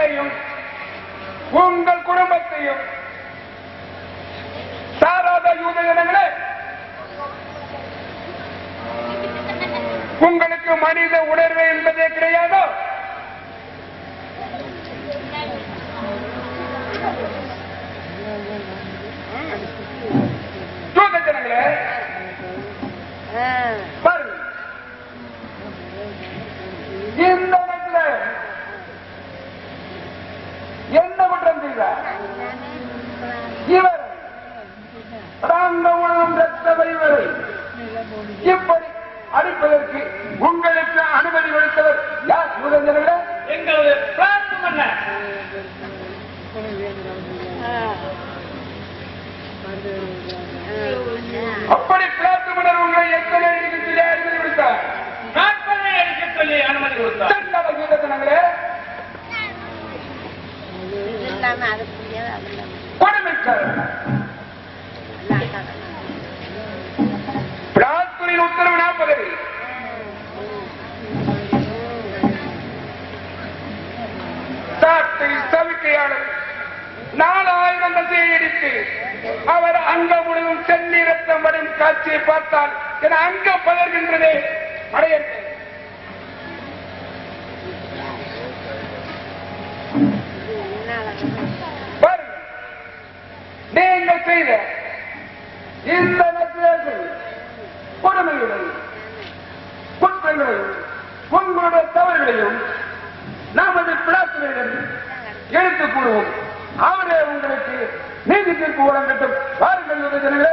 உங்களையும் உங்கள் குடும்பத்தையும். சாராத யூத ஜனங்களே உங்களுக்கு மனித உணர்வு என்பதே கிடையாதோ? செய்தார் இவர் பிராந்த உணவும் ரத்த வரிவரை இப்படி அடிப்பதற்கு உங்களுக்கு அனுமதி கொடுத்தவர் யார்? எங்களது பிளான் என்ன அப்படி பிளாத்து மன்னர் உங்களை எத்தனை அனுமதி கொடுத்தார்? சொல்லி அனுமதி கொடுத்தார். உத்தரவு நாற்பது சாட்டை சவிக்கையாளர் நாலாயிரம் தசையை இடித்து அவர் அங்கம் முழுவதும் சென்னி ரத்தம் வரும் காட்சியை பார்த்தால் என அங்கம் பதர்கின்றதே அடையற்று பாருங்கள் நீங்கள் செய்த இந்த நற்செயல்கள் கொடுமைகளையும் குற்றங்களையும் உங்களுடைய தவறுகளையும் நமது பிளாத்துவையிடம் எடுத்துக் கூறுவோம் அவரே உங்களுக்கு நீதி தீர்ப்பு வழங்கட்டும் வாருங்கள் ஜனங்களே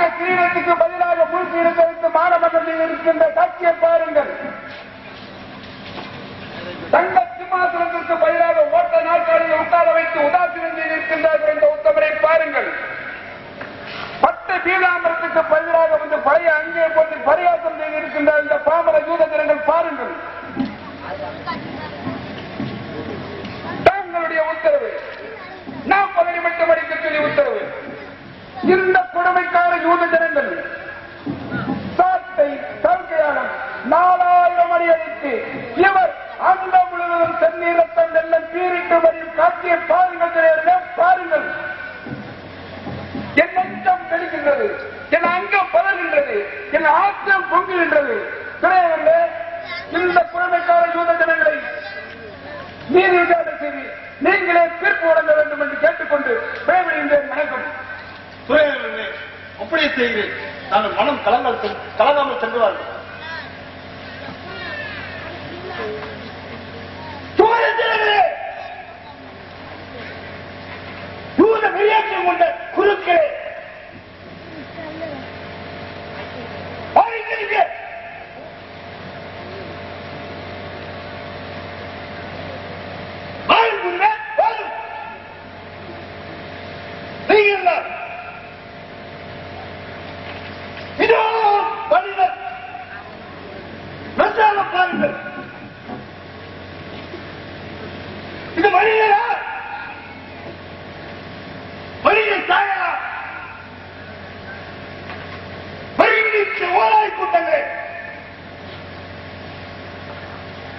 தங்க கிரீடத்துக்கு பதிலாக முன் கிரீடத்தை வைத்து இருக்கின்ற காட்சியை பாருங்கள். தங்க சிம்மாசனத்திற்கு பதிலாக ஓட்ட நாற்காலியில் உட்கார வைத்து உதாசீனம் இருக்கின்றார்கள் என்ற உத்தமரை பாருங்கள். பத்து பீதாம்பரத்துக்கு பதிலாக வந்து பழைய அங்கே போட்டு பரியாசம் செய்திருக்கின்றார்கள் இருக்கின்ற இந்த பாமர யூத ஜனங்கள் பாருங்கள் தங்களுடைய உத்தரவு நாற்பது நிமிடம் அடிக்க சொல்லி உத்தரவு இந்த கொடுமைக்கான யூத ஜனங்கள் சாட்டை சவுக்கையாளர் நாலாயிரம் அடி அடித்து இவர் அந்த முழுவதும் தண்ணீர் ரத்தம் வெள்ளம் பீரிட்டு வரும் காட்சியை பாருங்கள் பாருங்கள். என் நெஞ்சம் தெளிக்கின்றது என் அங்கம் பதறுகின்றது என் ஆற்றம் பொங்குகின்றது. திரையரங்கே, இந்த குழந்தைக்கார யூத ஜனங்களை நீதி விசாரணை செய்து நீங்களே தீர்ப்பு வழங்க வேண்டும் என்று கேட்டுக்கொண்டு பேரழிந்தேன் வணக்கம். இப்படி செய்கிறேன் நான் மனம் கலங்கள் கலங்காமல் செல்வார்கள் தூத விளையாட்டு கொண்ட குறுக்கிறேன்